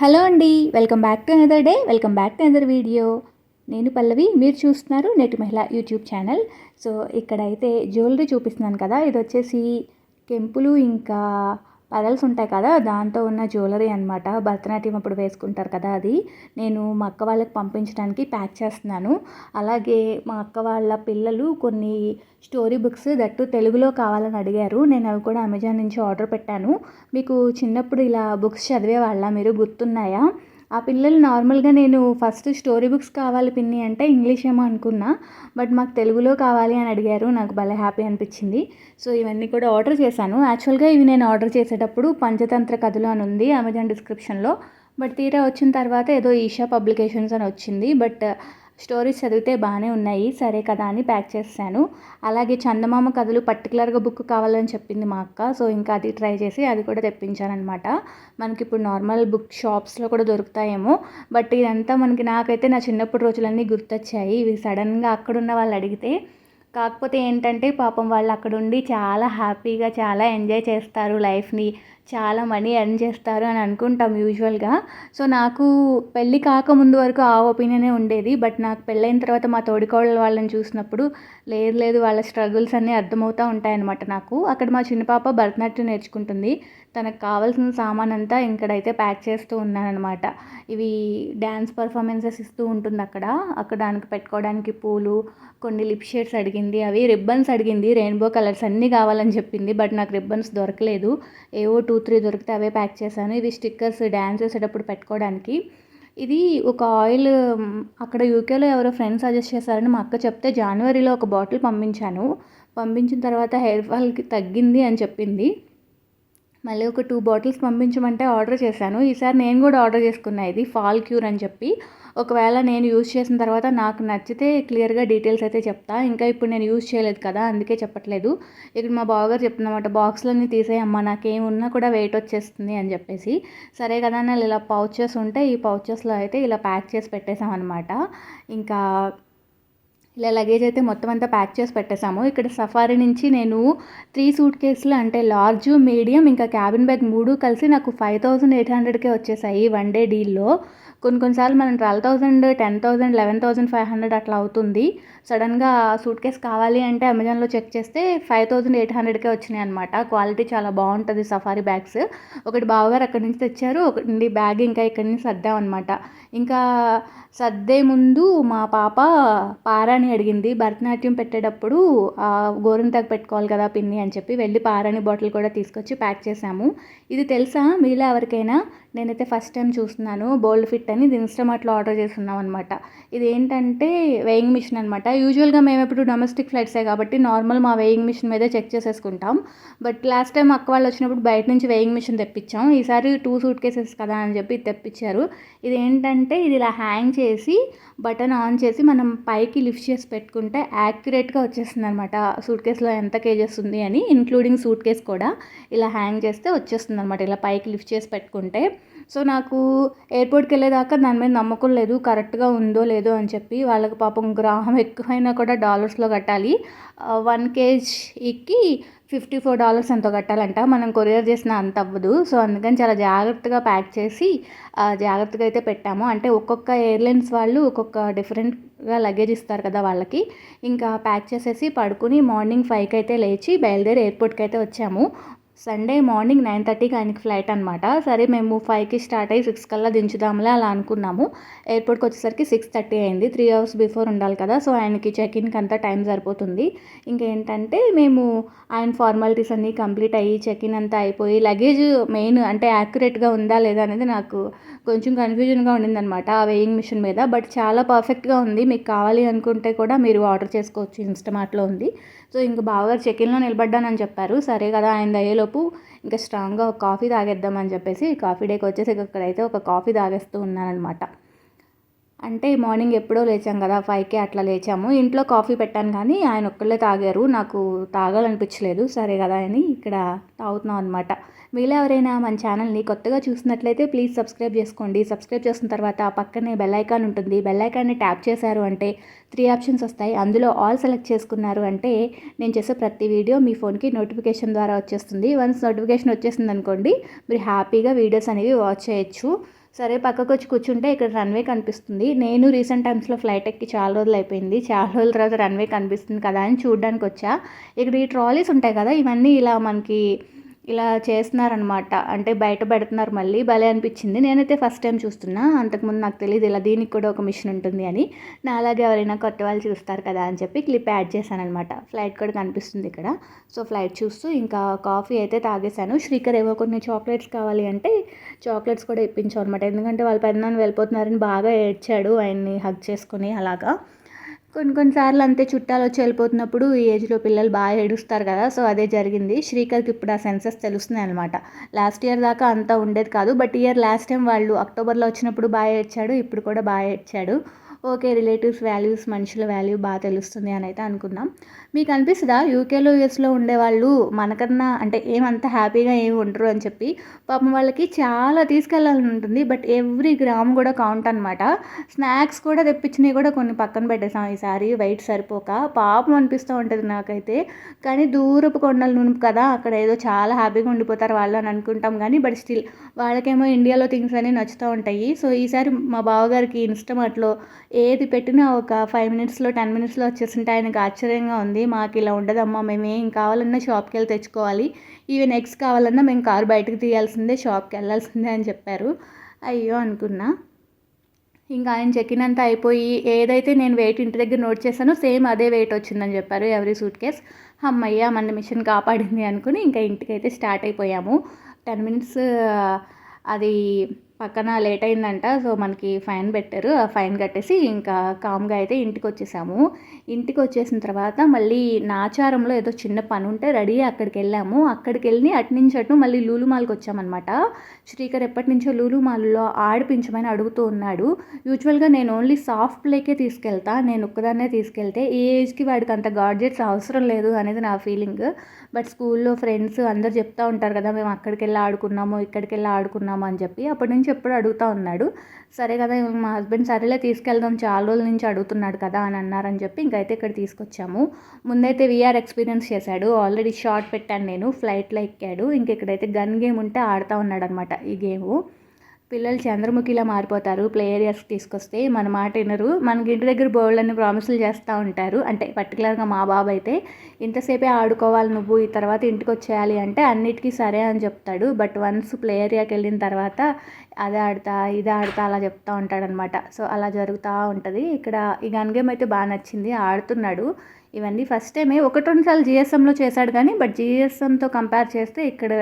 Hello అండి welcome back to another day welcome back to another video. నేను పల్లవి మీరు చూస్తున్నారు net Mahila YouTube channel. So ఇక్కడైతే jewellery చూపిస్తున్నాను కదా ఇది వచ్చేసి కెంపులు ఇంకా పదల్స్ ఉంటాయి కదా దాంతో ఉన్న జ్యువెలరీ అనమాట భరతనాట్యం అప్పుడు వేసుకుంటారు కదా అది. నేను మా అక్క వాళ్ళకి పంపించడానికి ప్యాక్ చేస్తున్నాను. అలాగే మా అక్క వాళ్ళ పిల్లలు కొన్ని స్టోరీ బుక్స్ దట్టు తెలుగులో కావాలని అడిగారు. నేను అవి కూడా అమెజాన్ నుంచి ఆర్డర్ పెట్టాను. మీకు చిన్నప్పుడు ఇలా బుక్స్ చదివే వాళ్ళ మీరు గుర్తున్నాయా? ఆ పిల్లలు నార్మల్గా నేను ఫస్ట్ స్టోరీ బుక్స్ కావాలి పిన్ని అంటే ఇంగ్లీష్ ఏమో అనుకున్నా బట్ మాకు తెలుగులో కావాలి అని అడిగారు. నాకు భలే హ్యాపీ అనిపించింది. సో ఇవన్నీ కూడా ఆర్డర్ చేశాను. యాక్చువల్గా ఇవి నేను ఆర్డర్ చేసేటప్పుడు పంచతంత్ర కథలు అని ఉంది అమెజాన్ డిస్క్రిప్షన్లో. బట్ తీరా వచ్చిన తర్వాత ఏదో ఈషా పబ్లికేషన్స్ అని వచ్చింది. బట్ స్టోరీస్ చదివితే బాగానే ఉన్నాయి. సరే కదా అని ప్యాక్ చేశాను అలాగే చందమామ కథలు పర్టికులర్గా బుక్ కావాలని చెప్పింది మా అక్క. సో ఇంకా అది ట్రై చేసి అది కూడా తెప్పించాను అనమాట మనకి ఇప్పుడు నార్మల్ బుక్ షాప్స్లో కూడా దొరుకుతాయేమో. బట్ ఇదంతా మనకి నాకైతే నా చిన్నప్పుడు రోజులన్నీ గుర్తొచ్చాయి. ఇవి సడన్గా అక్కడున్న వాళ్ళు అడిగితే కాకపోతే ఏంటంటే పాపం వాళ్ళు అక్కడ ఉండి చాలా హ్యాపీగా చాలా ఎంజాయ్ చేస్తారు లైఫ్ని. చాలా మనీ ఎర్న్ చేస్తారు అని అనుకుంటాం యూజువల్గా. సో నాకు పెళ్ళి కాకముందు వరకు ఆ ఒపీనియనే ఉండేది. బట్ నాకు పెళ్ళైన తర్వాత మా తోడికోళ్ళ వాళ్ళని చూసినప్పుడు లేదు లేదు వాళ్ళ స్ట్రగుల్స్ అన్నీ అర్థమవుతూ ఉంటాయన్నమాట నాకు. అక్కడ మా చిన్న పాప భరతనాట్యం నేర్చుకుంటుంది. తనకు కావాల్సిన సామాన్ అంతా ఇక్కడైతే ప్యాక్ చేస్తూ ఉన్నానమాట ఇవి డ్యాన్స్ పర్ఫార్మెన్సెస్ ఇస్తూ ఉంటుంది అక్కడ. అక్కడ దానికి పెట్టుకోవడానికి పూలు కొన్ని లిప్ షేడ్స్ అడిగింది. అవి రిబ్బన్స్ అడిగింది. రెయిన్బో కలర్స్ అన్నీ కావాలని చెప్పింది. బట్ నాకు రిబ్బన్స్ దొరకలేదు. ఏవో టూ త్రీ దొరికితే అవే ప్యాక్ చేశాను. ఇవి స్టిక్కర్స్ డ్యాన్స్ చేసేటప్పుడు పెట్టుకోవడానికి. ఇది ఒక ఆయిల్ అక్కడ యూకేలో ఎవరో ఫ్రెండ్స్ సజెస్ట్ చేశారని మా అక్క చెప్తే జనవరిలో ఒక బాటిల్ పంపించాను. పంపించిన తర్వాత హెయిర్ ఫాల్కి తగ్గింది అని చెప్పింది. మళ్ళీ ఒక టూ బాటిల్స్ పంపించమంటే ఆర్డర్ చేశాను. ఈసారి నేను కూడా ఆర్డర్ చేసుకున్నా ఇది ఫాల్ క్యూర్ అని చెప్పి. ఒకవేళ నేను యూజ్ చేసిన తర్వాత నాకు నచ్చితే క్లియర్గా డీటెయిల్స్ అయితే చెప్తా. ఇంకా ఇప్పుడు నేను యూజ్ చేయలేదు కదా అందుకే చెప్పట్లేదు. ఇక్కడ మా బావగారు చెప్తున్నమాట బాక్స్లన్నీ తీసేయమ్మా నాకేమున్నా కూడా వెయిట్ వచ్చేస్తుంది అని చెప్పేసి. సరే కదా నేను ఇలా పౌచెస్ ఉంటే ఈ పౌచెస్లో అయితే ఇలా ప్యాక్ చేసి పెట్టేసామన్నమాట ఇంకా ఇలా లగేజ్ అయితే మొత్తం అంతా ప్యాక్ చేసి పెట్టేశాము. ఇక్కడ సఫారీ నుంచి నేను త్రీ సూట్ కేసులు అంటే లార్జ్ మీడియం ఇంకా క్యాబిన్ బ్యాగ్ మూడు కలిసి నాకు ఫైవ్ థౌజండ్ ఎయిట్ హండ్రెడ్కే వచ్చేసాయి వన్ డే డీల్లో కొన్ని కొన్నిసార్లు మనం twelve thousand ten thousand eleven thousand five hundred అట్లా అవుతుంది. సడన్గా సూట్ కేస్ కావాలి అంటే అమెజాన్లో చెక్ చేస్తే ఫైవ్ థౌసండ్ ఎయిట్ హండ్రెడ్కే వచ్చినాయి అనమాట క్వాలిటీ చాలా బాగుంటుంది సఫారీ బ్యాగ్స్. ఒకటి బావగారు అక్కడి నుంచి తెచ్చారు ఒకటి బ్యాగ్ ఇంకా ఇక్కడి నుంచి సర్దాం అనమాట ఇంకా సర్దే ముందు మా పాప పారాని అడిగింది భరతనాట్యం పెట్టేటప్పుడు గోరింతాకు పెట్టుకోవాలి కదా పిన్ని అని చెప్పి వెళ్ళి పారాని బాటిల్ కూడా తీసుకొచ్చి ప్యాక్ చేసాము. ఇది తెలుసా? మీలో ఎవరికైనా? నేనైతే ఫస్ట్ టైం చూస్తున్నాను. బోల్డ్ ఫిట్ అని ఇది ఆర్డర్ చేస్తున్నాం అనమాట ఇది ఏంటంటే వెయింగ్ మిషన్ అనమాట యూజువల్గా మేము ఎప్పుడు డొమెస్టిక్ ఫ్లైట్సే కాబట్టి నార్మల్ మా వెయింగ్ మిషన్ మీదే చెక్ చేసేసుకుంటాం. బట్ లాస్ట్ టైం అక్క వాళ్ళు వచ్చినప్పుడు బయట నుంచి వెయింగ్ మిషన్ తెప్పించాం. ఈసారి టూ సూట్ కేసెస్ కదా అని చెప్పి తెప్పించారు. ఇది ఏంటంటే ఇది ఇలా హ్యాంగ్ చేసి బటన్ ఆన్ చేసి మనం పైకి లిఫ్ట్ చేసి పెట్టుకుంటే యాక్యురేట్గా వచ్చేస్తుంది అనమాట సూట్ కేసులో ఎంత కేజెస్ ఉంది అని ఇంక్లూడింగ్ సూట్ కేస్ కూడా ఇలా హ్యాంగ్ చేస్తే వచ్చేస్తుంది అనమాట ఇలా పైకి లిఫ్ట్ చేసి పెట్టుకుంటే. సో నాకు ఎయిర్పోర్ట్కి దాకా దాని మీద నమ్మకం లేదు కరెక్ట్గా ఉందో లేదో అని చెప్పి వాళ్ళకి పాపం గ్రాహం ఎక్కువైనా కూడా డాలర్స్లో కట్టాలి. వన్ కేజీకి ఫిఫ్టీ ఫోర్ డాలర్స్ ఎంతో కట్టాలంట. మనం కొరియర్ చేసిన అంత అవ్వదు. సో అందుకని చాలా జాగ్రత్తగా ప్యాక్ చేసి జాగ్రత్తగా అయితే పెట్టాము. అంటే ఒక్కొక్క ఎయిర్లైన్స్ వాళ్ళు ఒక్కొక్క డిఫరెంట్గా లగేజ్ ఇస్తారు కదా వాళ్ళకి. ఇంకా ప్యాక్ చేసేసి పడుకుని మార్నింగ్ ఫైవ్కి అయితే లేచి బయలుదేరి ఎయిర్పోర్ట్కి అయితే వచ్చాము. సండే మార్నింగ్ నైన్ థర్టీకి ఆయనకి ఫ్లైట్ అనమాట సరే మేము ఫైవ్కి స్టార్ట్ అయ్యి సిక్స్ కల్లా దించుదాంలే అలా అనుకున్నాము. ఎయిర్పోర్ట్కి వచ్చేసరికి సిక్స్ థర్టీ అయింది. త్రీ అవర్స్ బిఫోర్ ఉండాలి కదా సో ఆయనకి చెక్ ఇన్కి అంతా టైం సరిపోతుంది. ఇంకేంటంటే మేము ఆయన ఫార్మాలిటీస్ అన్నీ కంప్లీట్ అయ్యి చెక్ ఇన్ అంతా అయిపోయి లగేజ్ మెయిన్ అంటే యాక్యురేట్గా ఉందా లేదా అనేది నాకు కొంచెం కన్ఫ్యూజన్గా ఉండిందనమాట ఆ వెయింగ్ మిషన్ మీద. బట్ చాలా పర్ఫెక్ట్గా ఉంది. మీకు కావాలి అనుకుంటే కూడా మీరు ఆర్డర్ చేసుకోవచ్చు. ఇన్స్టమార్ట్లో ఉంది. సో ఇంక బావగారు చెక్ ఇన్లో నిలబడ్డానని చెప్పారు. సరే కదా ఆయన అయ్యేలోపు ఇంకా స్ట్రాంగ్గా ఒక కాఫీ తాగేద్దామని చెప్పేసి కాఫీ డేకి వచ్చేసి ఇక్కడైతే ఒక కాఫీ తాగేస్తూ ఉన్నానమాట అంటే మార్నింగ్ ఎప్పుడో లేచాం కదా ఫైవ్కే అట్లా లేచాము. ఇంట్లో కాఫీ పెట్టాను కానీ ఆయన ఒక్కళ్ళే తాగారు. నాకు తాగాలనిపించలేదు. సరే కదా అని ఇక్కడ తాగుతున్నాం అనమాట మీలో ఎవరైనా మన ఛానల్ని కొత్తగా చూసినట్లయితే ప్లీజ్ సబ్స్క్రైబ్ చేసుకోండి. సబ్స్క్రైబ్ చేసిన తర్వాత పక్కనే బెల్ ఐకాన్ ఉంటుంది. బెల్ ఐకాన్ని ట్యాప్ చేశారు అంటే త్రీ ఆప్షన్స్ వస్తాయి. అందులో ఆల్ సెలెక్ట్ చేసుకున్నారు అంటే నేను చేసే ప్రతి వీడియో మీ ఫోన్కి నోటిఫికేషన్ ద్వారా వచ్చేస్తుంది. వన్స్ నోటిఫికేషన్ వచ్చేసింది అనుకోండి మీరు హ్యాపీగా వీడియోస్ అనేవి వాచ్ చేయొచ్చు. సరే పక్కకు వచ్చి కూర్చుంటే ఇక్కడ రన్వే కనిపిస్తుంది. నేను రీసెంట్ టైమ్స్లో ఫ్లైట్ ఎక్కి చాలా రోజులు అయిపోయింది. చాలా రోజుల తర్వాత రన్వే కనిపిస్తుంది కదా అని చూడడానికి వచ్చా ఇక్కడ ఈ ట్రాలీస్ ఉంటాయి కదా ఇవన్నీ ఇలా మనకి ఇలా చేస్తున్నారనమాట అంటే బయట పెడుతున్నారు మళ్ళీ. భలే అనిపించింది. నేనైతే ఫస్ట్ టైం చూస్తున్నా. అంతకుముందు నాకు తెలియదు ఇలా దీనికి కూడా ఒక మిషన్ ఉంటుంది అని. నా అలాగే ఎవరైనా కొత్త వాళ్ళు చూస్తారు కదా అని చెప్పి క్లిప్ యాడ్ చేశాను అనమాట ఫ్లైట్ కూడా కనిపిస్తుంది ఇక్కడ. సో ఫ్లైట్ చూస్తూ ఇంకా కాఫీ అయితే తాగేశాను. శ్రీకర్ ఏవో కొన్ని చాక్లెట్స్ కావాలి అంటే చాక్లెట్స్ కూడా ఇప్పించాం అనమాట ఎందుకంటే వాళ్ళ పెద్దనాన్న వెళ్ళిపోతున్నారని బాగా ఏడ్చాడు. ఆయన్ని హగ్ చేసుకుని అలాగా. కొన్ని కొన్నిసార్లు అంతే చుట్టాలు వచ్చి వెళ్ళిపోతున్నప్పుడు ఈ ఏజ్లో పిల్లలు బాగా ఏడుస్తారు కదా సో అదే జరిగింది. శ్రీకర్కి ఇప్పుడు ఆ సెన్సెస్ తెలుస్తున్నాయి అనమాట లాస్ట్ ఇయర్ దాకా అంతా ఉండేది కాదు బట్ ఇయర్ లాస్ట్ టైం వాళ్ళు అక్టోబర్లో వచ్చినప్పుడు బాగా ఏడ్చాడు ఇప్పుడు కూడా బాగా ఏడ్చాడు. ఓకే రిలేటివ్స్ వాల్యూస్ మనుషుల వాల్యూ బాగా తెలుస్తుంది అని అయితే అనుకున్నాం మీకు అనిపిస్తుందా? యూకేలో యూఎస్లో ఉండేవాళ్ళు మనకన్నా అంటే ఏమంత హ్యాపీగా ఏమి ఉండరు అని చెప్పి పాపం వాళ్ళకి చాలా తీసుకెళ్ళాలని ఉంటుంది. బట్ ఎవ్రీ గ్రామ్ కూడా కౌంట్ అనమాట స్నాక్స్ కూడా తెప్పించినవి కూడా కొన్ని పక్కన పెట్టేసాం ఈసారి. వెయిట్ సరిపోక. పాపం అనిపిస్తూ ఉంటుంది నాకైతే. కానీ దూరపు కొండలు నునుపు కదా. అక్కడ ఏదో చాలా హ్యాపీగా ఉండిపోతారు వాళ్ళు అని అనుకుంటాం కానీ బట్ స్టిల్ వాళ్ళకేమో ఇండియాలో థింగ్స్ అన్నీ నచ్చుతూ ఉంటాయి. సో ఈసారి మా బావగారికి ఇన్స్టమార్ట్లో ఏది పెట్టినా ఒక ఫైవ్ మినిట్స్లో టెన్ మినిట్స్లో వచ్చేసింటే ఆయనకు ఆశ్చర్యంగా ఉంది. మాకు ఇలా ఉండదమ్మా మేము ఏం కావాలన్నా షాప్కి వెళ్ళి తెచ్చుకోవాలి. ఈవెన్ ఎగ్స్ కావాలన్నా మేము కారు బయటకు తీయాల్సిందే షాప్కి వెళ్ళాల్సిందే అని చెప్పారు. అయ్యో అనుకున్నా. ఇంకా ఆయన చెక్కిన్ అంతా అయిపోయి ఏదైతే నేను వెయిట్ ఇంటి దగ్గర నోట్ చేశానో సేమ్ అదే వెయిట్ వచ్చిందని చెప్పారు ఎవరి సూట్ కేస్ అమ్మయ్య మన మిషన్ కాపాడింది అనుకుని ఇంకా ఇంటికైతే స్టార్ట్ అయిపోయాము. టెన్ మినిట్స్ అది పక్కన లేట్ అయిందంట సో మనకి ఫైన్ పెట్టారు. ఆ ఫైన్ కట్టేసి ఇంకా కామ్గా అయితే ఇంటికి వచ్చేసాము ఇంటికి వచ్చేసిన తర్వాత మళ్ళీ నాచారంలో ఏదో చిన్న పని ఉంటే రెడీ అక్కడికి వెళ్ళాము అక్కడికి వెళ్ళి అటు నుంచి అటు మళ్ళీ లూలుమాల్కి వచ్చామన్నమాట. శ్రీకర్ ఎప్పటి నుంచో లూలుమాల్లో ఆడిపించమని అడుగుతూ ఉన్నాడు. యూజువల్గా నేను ఓన్లీ సాఫ్ట్ ప్లేకే తీసుకెళ్తా నేను ఒక్కదాన్నే తీసుకెళ్తే ఏ ఏజ్కి వాడికి అంత గాడ్జెట్స్ అవసరం లేదు అనేది నా ఫీలింగ్. బట్ స్కూల్లో ఫ్రెండ్స్ అందరు చెప్తూ ఉంటారు కదా మేము అక్కడికి వెళ్ళి ఆడుకున్నాము ఇక్కడికి వెళ్ళి ఆడుకున్నాము అని చెప్పి. అప్పటి నుంచి ఎప్పుడు అడుగుతూ ఉన్నాడు. సరే కదా మా హస్బెండ్ సరేలే తీసుకెళ్దాం చాలా రోజుల నుంచి అడుగుతున్నాడు కదా అని అన్నారని చెప్పి ఇంకైతే ఇక్కడ తీసుకొచ్చాము. ముందైతే వీఆర్ ఎక్స్పీరియన్స్ చేశాడు. ఆల్రెడీ షార్ట్ పెట్టాను నేను ఫ్లైట్లో ఎక్కాడు. ఇంక ఇక్కడైతే గన్ గేమ్ ఉంటే ఆడుతూ ఉన్నాడు అనమాట ఈ గేము పిల్లలు చంద్రముఖిలా మారిపోతారు ప్లే ఏరియాస్కి తీసుకొస్తే మన మాట వినరు. మనకి ఇంటి దగ్గర బోర్డులన్నీ ప్రామిసులు చేస్తూ ఉంటారు. అంటే పర్టికులర్గా మా బాబు అయితే ఇంతసేపే ఆడుకోవాలి నువ్వు ఈ తర్వాత ఇంటికి వచ్చేయాలి అంటే అన్నిటికీ సరే అని చెప్తాడు. బట్ వన్స్ ప్లే ఏరియాకి వెళ్ళిన తర్వాత అదే ఆడతా ఇది ఆడతా అలా చెప్తూ ఉంటాడనమాట సో అలా జరుగుతూ ఉంటుంది. ఇక్కడ ఈ గన్ గేమ్ అయితే బాగా నచ్చింది. ఆడుతున్నాడు. ఇవన్నీ ఫస్ట్ టైమే ఒకటి రెండు సార్లు జిఎస్ఎంలో చేశాడు కానీ బట్ జిఎస్ఎంతో కంపేర్ చేస్తే ఇక్కడ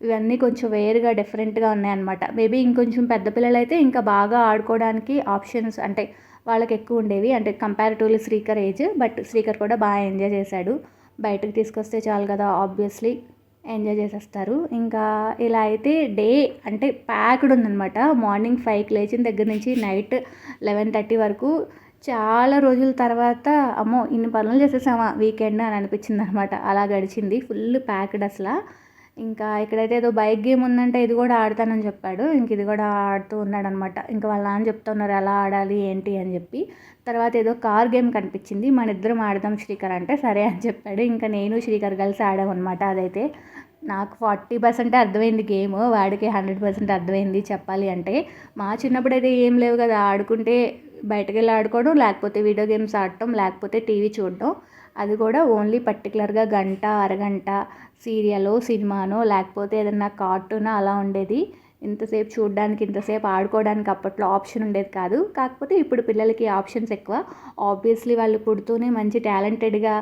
ఇవన్నీ కొంచెం వేరుగా డిఫరెంట్గా ఉన్నాయన్నమాట. మేబీ ఇంకొంచెం పెద్ద పిల్లలు అయితే ఇంకా బాగా ఆడుకోవడానికి ఆప్షన్స్ అంటే వాళ్ళకి ఎక్కువ ఉండేవి. అంటే comparatively Srikar age but Srikar కూడా బాగా ఎంజాయ్ చేశాడు. బయటకు తీసుకొస్తే చాలు కదా ఆబ్వియస్లీ ఎంజాయ్ చేసేస్తారు. ఇంకా ఇలా అయితే డే అంటే ప్యాక్డ్ ఉందనమాట మార్నింగ్ ఫైవ్కి లేచిన దగ్గర నుంచి నైట్ లెవెన్ థర్టీ వరకు చాలా రోజుల తర్వాత అమ్మో ఇన్ని పనులు చేసేసామా వీకెండ్ అని అనిపించింది అనమాట అలా గడిచింది. ఫుల్ ప్యాక్డ్ అసలు. ఇంకా ఇక్కడైతే ఏదో బైక్ గేమ్ ఉందంటే ఇది కూడా ఆడతానని చెప్పాడు. ఇంక ఇది కూడా ఆడుతూ ఉన్నాడు అనమాట ఇంకా వాళ్ళ నాన్న చెప్తున్నారు ఎలా ఆడాలి ఏంటి? అని చెప్పి. తర్వాత ఏదో కార్ గేమ్ కనిపించింది. మన ఇద్దరం ఆడదాం శ్రీకర్ అంటే సరే అని చెప్పాడు. ఇంకా నేను శ్రీకర్ కలిసి ఆడామన్నమాట అదైతే. నాకు ఫార్టీ పర్సెంట్ అర్థమైంది గేమ్ వాడికి హండ్రెడ్ పర్సెంట్ అర్థమైంది చెప్పాలి అంటే. మా చిన్నప్పుడు అయితే ఏం లేవు కదా ఆడుకుంటే బయటకు వెళ్ళి ఆడుకోవడం లేకపోతే వీడియో గేమ్స్ ఆడటం లేకపోతే టీవీ చూడటం. అది కూడా ఓన్లీ పర్టికులర్గా గంట అరగంట సీరియలో సినిమానో లేకపోతే ఏదన్నా కార్టూనో అలా ఉండేది. ఇంతసేపు చూడడానికి ఇంతసేపు ఆడుకోవడానికి అప్పట్లో ఆప్షన్ ఉండేది కాదు. కాకపోతే ఇప్పుడు పిల్లలకి ఆప్షన్స్ ఎక్కువ. ఆబ్వియస్లీ వాళ్ళు పుడుతూనే మంచి టాలెంటెడ్గా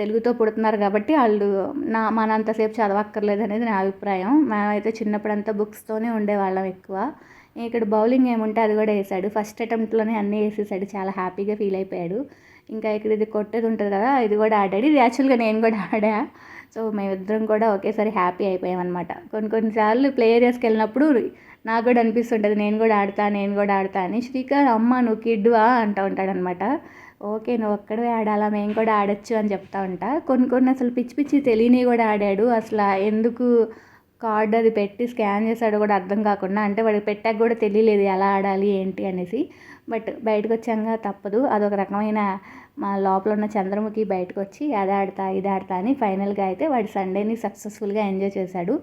తెలుగుతో పుడుతున్నారు కాబట్టి వాళ్ళు నా మనంతసేపు చదవక్కర్లేదు అనేది నా అభిప్రాయం. మేమైతే చిన్నప్పుడంతా బుక్స్తోనే ఉండేవాళ్ళం ఎక్కువ. ఇక్కడ బౌలింగ్ ఏముంటే అది కూడా వేసాడు. ఫస్ట్ అటెంప్ట్లోనే అన్నీ వేసేసాడు. చాలా హ్యాపీగా ఫీల్ అయిపోయాడు. ఇంకా ఇక్కడ ఇది కొట్టేది ఉంటుంది కదా ఇది కూడా ఆడాడు. ఇది యాక్చువల్గా నేను కూడా ఆడా. సో మేమిద్దరం కూడా ఒకేసారి హ్యాపీ అయిపోయామన్నమాట. కొన్ని కొన్నిసార్లు ప్లే ఏరియాస్కి వెళ్ళినప్పుడు నాకు కూడా అనిపిస్తుంటుంది నేను కూడా ఆడతా నేను కూడా ఆడతా అని. శ్రీకర్ అమ్మ నువ్వు కిడ్వా అంటూ ఉంటాడనమాట ఓకే నువ్వు ఒక్కడే ఆడాలా మేము కూడా ఆడచ్చు అని చెప్తా ఉంటా. కొన్ని కొన్ని అసలు పిచ్చి పిచ్చి తెలియని కూడా ఆడాడు. అసలు ఎందుకు కార్డ్ అది పెట్టి స్కాన్ చేశాడు కూడా అర్థం కాకుండా అంటే వాడికి పెట్టాక కూడా తెలియలేదు ఎలా ఆడాలి ఏంటి అనేసి. బట్ బయటకు వచ్చాక తప్పదు. అదొక రకమైన మా లోపల ఉన్న చంద్రముఖి బయటకు వచ్చి అది ఆడతా ఇది ఆడతా అని ఫైనల్గా అయితే వాడి సండేని సక్సెస్ఫుల్గా ఎంజాయ్ చేశాడు.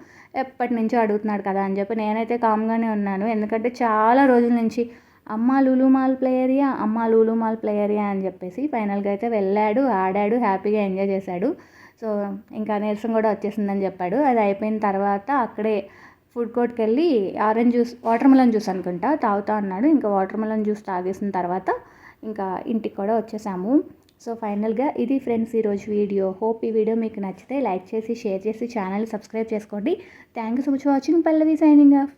ఎప్పటి నుంచో అడుగుతున్నాడు కదా అని చెప్పి నేనైతే కామ్గానే ఉన్నాను. ఎందుకంటే చాలా రోజుల నుంచి అమ్మ లూలు మాల్ ప్లే ఏరియా అమ్మ లూలు మాల్ ప్లే ఏరియా అని చెప్పేసి ఫైనల్గా అయితే వెళ్ళాడు ఆడాడు హ్యాపీగా ఎంజాయ్ చేశాడు. సో ఇంకా నీరసం కూడా వచ్చేసిందని చెప్పాడు. అది అయిపోయిన తర్వాత అక్కడే ఫుడ్ కోర్ట్కి వెళ్ళి orange juice watermelon juice అనుకుంటా తాగుతా అన్నాడు. ఇంకా వాటర్ మెలన్ జ్యూస్ తాగేసిన తర్వాత ఇంకా ఇంటికి కూడా వచ్చేసాము. సో ఫైనల్గా ఇది ఫ్రెండ్స్ ఈరోజు వీడియో. హోప్ ఈ వీడియో మీకు నచ్చితే లైక్ చేసి షేర్ చేసి ఛానల్ సబ్స్క్రైబ్ చేసుకోండి. Thank you so much watching. Pallavi signing off.